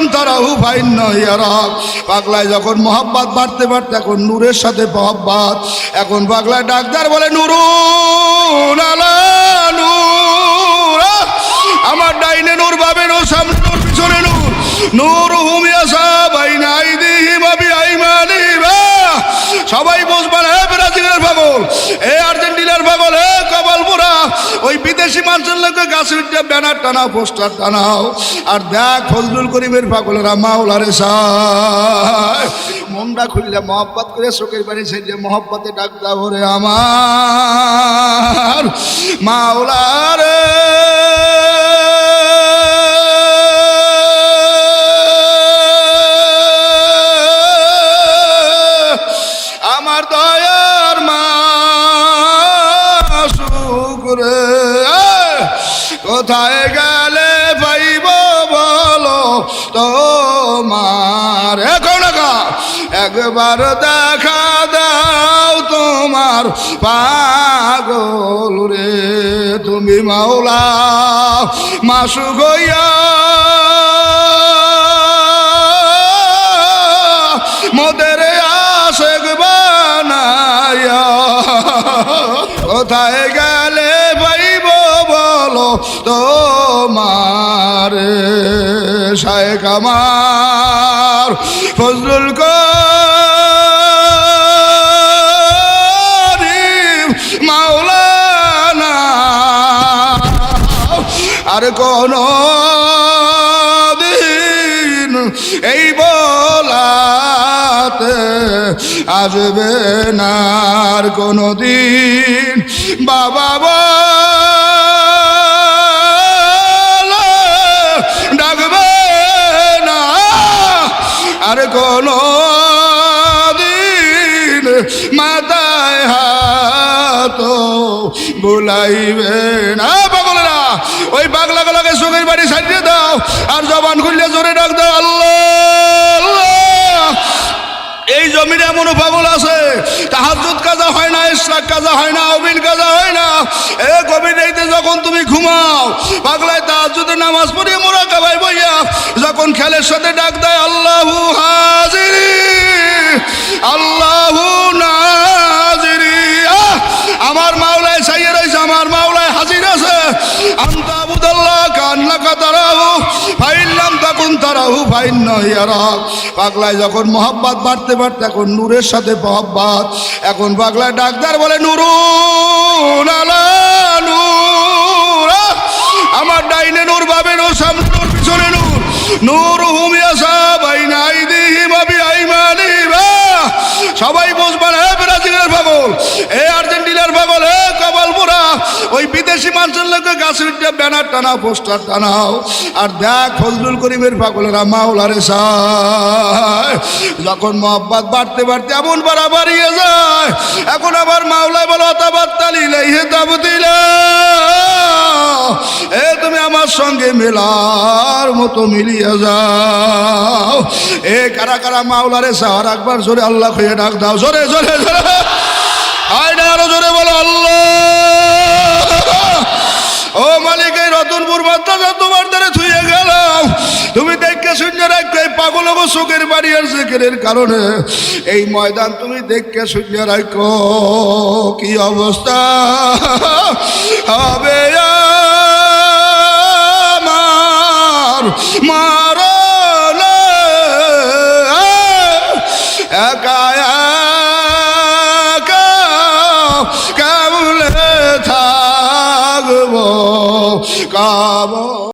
তখন তারা হুফাইন ইয়ারা, পাগলায় যখন মোহাব্বত বাড়তে বাড়তে এখন নূরের সাথে মোহাব্বত, এখন পাগলায় ডাক্তার বলে, নুরুন আলা আমার ডাইনে নূর বাবে নূর, সামনে নূর, পিছনে নূর। নূর হুম ইয়াসা বাইনা আইদিহিম আবি আইমানিহিম সবাই বুঝবেন হে ব্রাজিলের পাগল ওই বিদেশি মানুষের লোকের গাছের উঠে ব্যানার টানাও, পোস্টার টানাও। আর দেখ, ফজলুল করিমের পাগলেরা, মাওলারে সায় মনটা খুললে মহব্বত করে, চোখের বাড়ি ছেড়ে মহব্বতে ডাক দাও রে আমার। মাওলারে কোথায় গেলে পাইব বলো? তোমার এখন একা, একবার দেখা দাও তোমার পাগল রে। তুমি মাওলা, মাসু গইয়া, মোদের আশেক বানায়া কোথায় তোমার শায়েক আমার ফজলুল মাওলানা। আর কোন দিন এই বলাতে আসবে না। আর কোনো দিন বাবা না পাগলেরা। ওই পাগলা গলাকে বাড়ি সাজিয়ে দাও, আর জবান খুললে জোরে ডাক দাও, আল্লাহ। এই জমিনে এমনও পাগল আছে তাহাজুদ কাজা হয় না ইসরাক কাজা হয় না অবিন কাজা হয় না। এ গভীর রাইতে যখন তুমি ঘুমাও, পাগলায় তাহাজুদের নামাজ পড়িয়ে মোরা কাবাই বইয়া, যখন খেলের সাথে ডাক দেয়, আল্লাহু। আবুদাল্লাহ কান্না ফাইল্লাম তখন তারাহু ফাইন ইয়ারা পাগলায় যখন মোহাব্বত বাড়তে বাড়তে এখন নূরের সাথে মোহাব্বত, এখন পাগলায় ডাক্তার বলে, নুরুন আলা নূর। আমার ডাইনে নূর বাবে নূর, সামনে নূর, পিছনে নূর। নূর হুম ইয়াসা বাইনা আইদিহিম আবি সবাই বুঝবেন হে ব্রাজিলের পাগল এ আর্জেন্টিনার পাগল হে কপালপুরা ওই বিদেশি মানুষের লোকে গাছের ব্যানার টানাও, পোস্টার টানাও। আর দেখ, ফজলুল করিমের পাগলেরা, মাওলারে যখন মহব্বত বাড়তে বাড়তে এমন বাড়া বাড়িয়ে যায়, এখন আবার মাওলায় বলো হে লাইহে তাবতিলা এ, তুমি আমার সঙ্গে মেলার মতো মিলিয়ে যাও। এ, কারা কারা মাওলারে সাহার একবার জোরে আল্লাহ খুঁজে ডাক দাও। জোরে জোরে জোরে। আয় না আরও জোরে বলো, আল্লাহ। মালিক এই রতনপুর মাদ্রাসা তোমার দ্বারা ছুঁয়ে গেলাম। তুমি দেখে শুনে রাখো পাগল গো সুখের বাড়ি আর সেকের কারণে। এই ময়দান তুমি দেখে শুনে রাখো, কি অবস্থা? হবে আমার একা একা কাবো